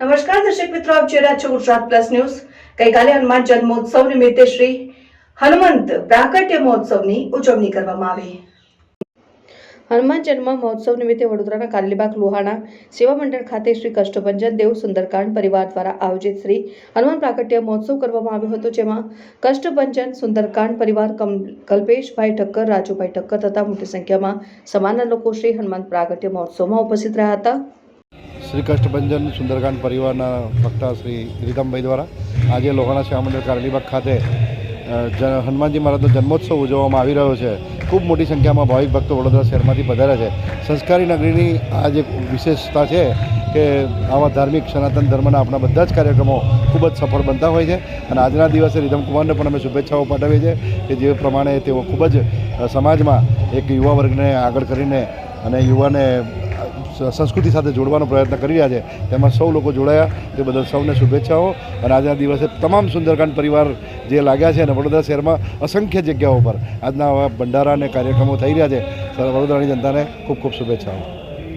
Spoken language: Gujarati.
નમસ્કાર દર્શક મિત્રો, આપ જોઈ રહ્યા છો ગુજરાત પ્લસ ન્યૂઝ. ગઈકાલે હનુમાન જન્મોત્સવ નિમિત્તે શ્રી હનુમંત પ્રાકટ્ય મહોત્સવની ઉજવણી કરવામાં આવી. હનુમાન જન્મ મહોત્સવ નિમિત્તે વડોદરાના કાલીબાગ લોહાણા સેવા મંડળ ખાતે શ્રી કષ્ટભંજન દેવ સુંદરકાંડ પરિવાર દ્વારા આયોજિત શ્રી હનુમાન પ્રાકટ્ય મહોત્સવ કરવામાં આવ્યો હતો, જેમાં કષ્ટભંજન સુંદરકાંડ પરિવાર કલ્પેશભાઈ ઠક્કર, રાજુભાઈ ઠક્કર તથા મોટી સંખ્યામાં સમાનના લોકો શ્રી હનુમાન પ્રાગટ્ય મહોત્સવમાં ઉપસ્થિત રહ્યા હતા. શ્રી કષ્ટભંજન સુંદરકાંડ પરિવારના વક્તા શ્રી રીતમભાઈ દ્વારા આજે લોહાણા શ્યામ મંદિર કારલીબાગ ખાતે હનુમાનજી મહારાજનો જન્મોત્સવ ઉજવવામાં આવી રહ્યો છે. ખૂબ મોટી સંખ્યામાં ભાવિક ભક્તો વડોદરા શહેરમાંથી પધાર્યા છે. સંસ્કારી નગરીની આ જે વિશેષતા છે કે આવા ધાર્મિક સનાતન ધર્મના આપણા બધા જ કાર્યક્રમો ખૂબ જ સફળ બનતા હોય છે અને આજના દિવસે રીધમકુમારને પણ અમે શુભેચ્છાઓ પાઠવીએ છીએ કે જે પ્રમાણે તેઓ ખૂબ જ સમાજમાં એક યુવા વર્ગને આગળ કરીને અને યુવાને સંસ્કૃતિ સાથે જોડવાનો પ્રયત્ન કરી રહ્યા છે. તેમાં સૌ લોકો જોડાયા. તે બદલ સૌને શુભેચ્છાઓ. અને આજના દિવસે તમામ સુંદરકાંડ પરિવાર જે લાગ્યા છે અને વડોદરા શહેરમાં અસંખ્ય જગ્યાઓ પર આજના ભંડારા અને કાર્યક્રમો થઈ રહ્યા છે. વડોદરાની જનતાને ખૂબ ખૂબ શુભેચ્છાઓ.